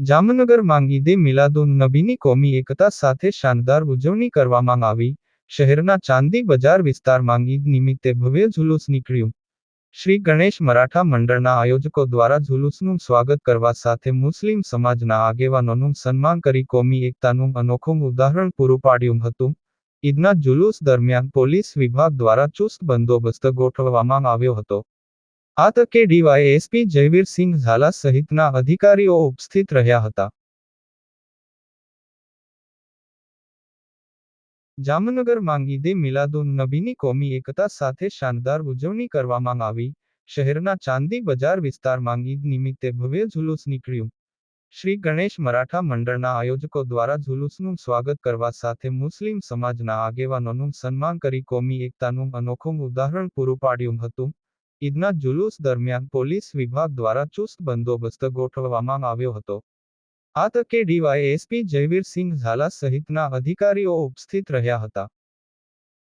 જામનગરમાં ઈદે મિલાદુન નબીની કોમી એકતા સાથે શાનદાર ઉજવણી કરવામાં આવી. શહેરના ચાંદી બજાર વિસ્તારમાં ઈદ નિમિત્તે ભવ્ય જુલુસ નીકળ્યું. શ્રી ગણેશ મરાઠા મંડળના આયોજકો દ્વારા જુલુસનું સ્વાગત કરવા સાથે મુસ્લિમ સમાજના આગેવાનોનું સન્માન કરી કોમી એકતાનું અનોખું ઉદાહરણ પૂરું પાડ્યું હતું. ઈદના જુલુસ દરમિયાન પોલીસ વિભાગ દ્વારા ચુસ્ત બંદોબસ્ત ગોઠવવામાં આવ્યો હતો. આ તકે ડીવાયએસપી જયવીરસિંહ ઝાલા સહિતના અધિકારીઓ ઉપસ્થિત રહ્યા હતા. જામનગરમાં ઈદે મિલાદુન નબીની કોમી એકતા સાથે શાનદાર ઉજવણી કરવામાં આવી. શહેરના ચાંદી બજાર વિસ્તારમાં ઈદ નિમિત્તે ભવ્ય જુલુસ નીકળ્યું. શ્રી ગણેશ મરાઠા મંડળના આયોજકો દ્વારા જુલુસનું સ્વાગત કરવા સાથે મુસ્લિમ સમાજના આગેવાનોનું સન્માન કરી કોમી એકતાનું અનોખું ઉદાહરણ પૂરું પાડ્યું હતું. ઈદના જુલુસ દરમિયાન પોલીસ વિભાગ દ્વારા ચુસ્ત બંદોબસ્ત ગોઠવવામાં આવ્યો હતો. આ તકે ડીવાયએસપી જયવીરસિંહ ઝાલા સહિતના અધિકારીઓ ઉપસ્થિત રહ્યા હતા.